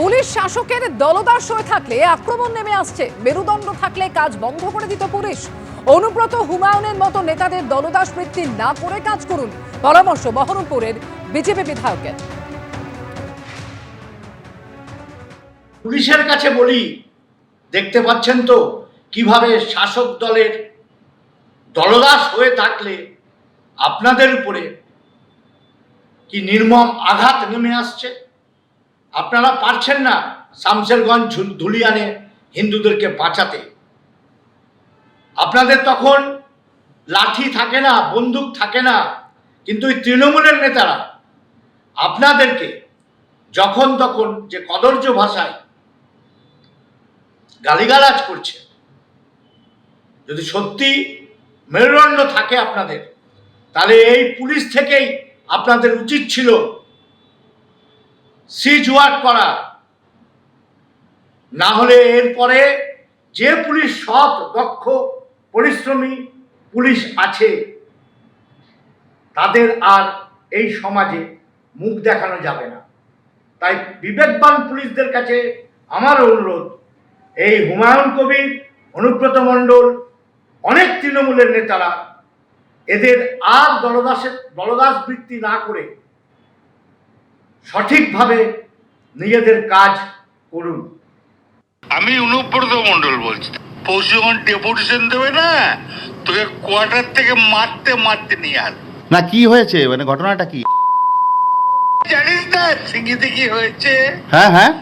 Police শাসকের দলদাস হয়ে থাকলে, আক্রমণ নেমে আসছে। মেরুদণ্ড থাকলে কাজ বন্ধ করে দিত পুলিশ। অনুব্রত হুমায়ুনের মতো নেতাদের দলদাস বৃত্তি না করে কাজ করুন। পরামর্শ বহরমপুরের বিজেপি বিধায়কের। পুলিশের কাছে বলি, দেখতে পাচ্ছেন তো কীভাবে শাসক দলের দলদাস হয়ে থাকলে আপনাদের উপরে কি নির্মম আঘাত নেমে আসছে? আপনারা পারছেন না শামশেরগঞ্জ ধুলিয়ানে হিন্দুদেরকে বাঁচাতে। আপনাদের তখন লাঠি থাকে না, বন্দুক থাকে না, কিন্তু এই তৃণমূলের নেতারা আপনাদেরকে যখন তখন যে কদর্য ভাষায় গালিগালাজ করছে। যদি সত্যি মেরুদণ্ড থাকে আপনাদের, তাহলে এই পুলিশ থেকেই আপনাদের উচিত ছিল সিজ ওয়ার্ক করা। না হলে এরপরে যে পুলিশ সৎ, দক্ষ, পরিশ্রমী পুলিশ আছে, তাদের আর এই সমাজে মুখ দেখানো যাবে না। তাই বিবেকবান পুলিশদের কাছে আমার অনুরোধ, এই হুমায়ুন কবির, অনুব্রত মণ্ডল, অনেক তৃণমূলের নেতারা, এদের আর দলদাসের দলদাস বৃত্তি না করে সঠিকভাবে নিজেদের কাজ করুন। আমি অনুব্রত মন্ডল বলছি। পৌষ যখন ডেপুটেশন দেবে না তোকে কোয়ার্টার থেকে মারতে মারতে নিয়ে আস না কি হয়েছে? মানে ঘটনাটা কি? জানিস না সিঙ্গিতে কি হয়েছে? হ্যাঁ হ্যাঁ।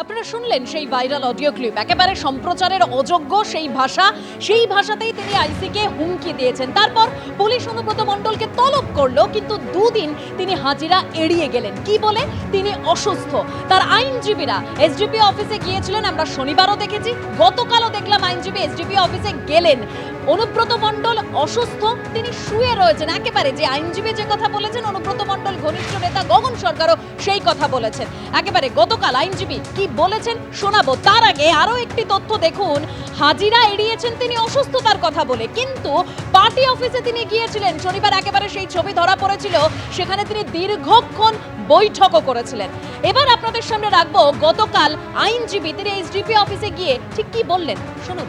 আপনারা শুনলেন সেই ভাইরাল অডিও ক্লিপ। একেবারে সম্প্রচারের অযোগ্য সেই ভাষা। সেই ভাষাতেই তিনি আইসিকে হুমকি দিয়েছেন। তারপর পুলিশ অনুব্রত মণ্ডলকে তলব করল, কিন্তু দুদিন তিনি হাজিরা এড়িয়ে গেলেন। কি বলে? তিনি অসুস্থ। তার আইনজীবীরা এসডিপি অফিসে গিয়েছিলেন। আমরা শনিবারও দেখেছি। গতকালও দেখলাম আইনজীবী এসডিপি অফিসে গেলেন। অনুব্রত মণ্ডল অসুস্থ, তিনি শুয়ে রয়েছেন। একেবারে যে আইনজীবী যে কথা বলেছেন, অনুব্রত মণ্ডল, ঘনিষ্ঠ নেতা গগন সরকারও সেই কথা বলেছেন। একেবারে গতকাল আইনজীবী কি বলেছেন শোনাবো। তার আগে আরও একটি তথ্য দেখুন। হাজিরা এড়িয়েছেন তিনি অসুস্থতার কথা বলে, কিন্তু পার্টি অফিসে তিনি গিয়েছিলেন। শনিবার একেবারে সেই ছবি ধরা পড়েছিল, সেখানে তিনি দীর্ঘক্ষণ বৈঠকও করেছিলেন। এবার আপনাদের সামনে রাখব, গতকাল আইনজীবী, তিনি এইচডিপি অফিসে গিয়ে ঠিক কি বললেন? শুনুন।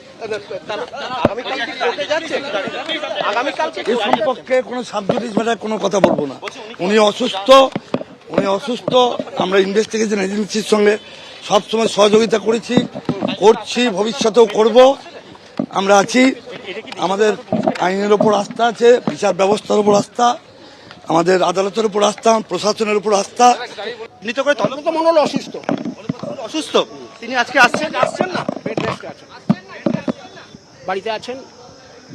এ সম্পর্কে কোনো সাবজুডিস ম্যাটার কোনো কথা বলব না। উনি অসুস্থ উনি অসুস্থ আমরা ইনভেস্টিগেশন এজেন্সির সঙ্গে সবসময় সহযোগিতা করেছি করছি ভবিষ্যতেও করব। আমরা আছি আমাদের আইনের ওপর আস্থা আছে বিচার ব্যবস্থার উপর আস্থা আমাদের আদালতের উপর আস্থা প্রশাসনের উপর আস্থা। নিত করে তদন্ত মন্ডল অসুস্থ। অসুস্থ? তিনি আজকে আসছেন? আসছেন না? বাড়িতে আছেন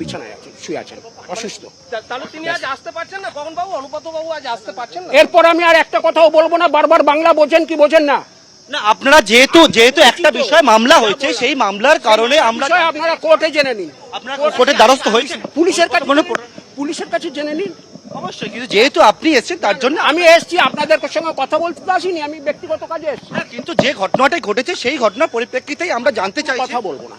বিছানায় আছেন শুয়ে আছেন অসুস্থ। তাহলে তিনি আজ আসতে পারছেন না? কখন বাবু অনুপাত বাবু আজ আসতে পারছেন না? এরপর আমি আর একটা কথাও বলব না বারবার বাংলা বোঝেন কি বোঝেন না। না আপনারা যেহেতু যেহেতু একটা বিষয় মামলা হয়েছে সেই মামলার কারণে আমরা আপনারা কোর্টে জেনে নিন। আপনারা কোর্টের দ্বারস্থ হয়েছে পুলিশের কাছে পুলিশের কাছে জেনে নিন। অবশ্যই কিন্তু যেহেতু আপনি এসেছেন তার জন্য আমি এসছি আপনাদের সঙ্গে কথা বলতে তো আসিনি আমি ব্যক্তিগত কাজে এসছি। কিন্তু যে ঘটনাটাই ঘটেছে সেই ঘটনার পরিপ্রেক্ষিতেই আমরা জানতে চাই কথা বলব না।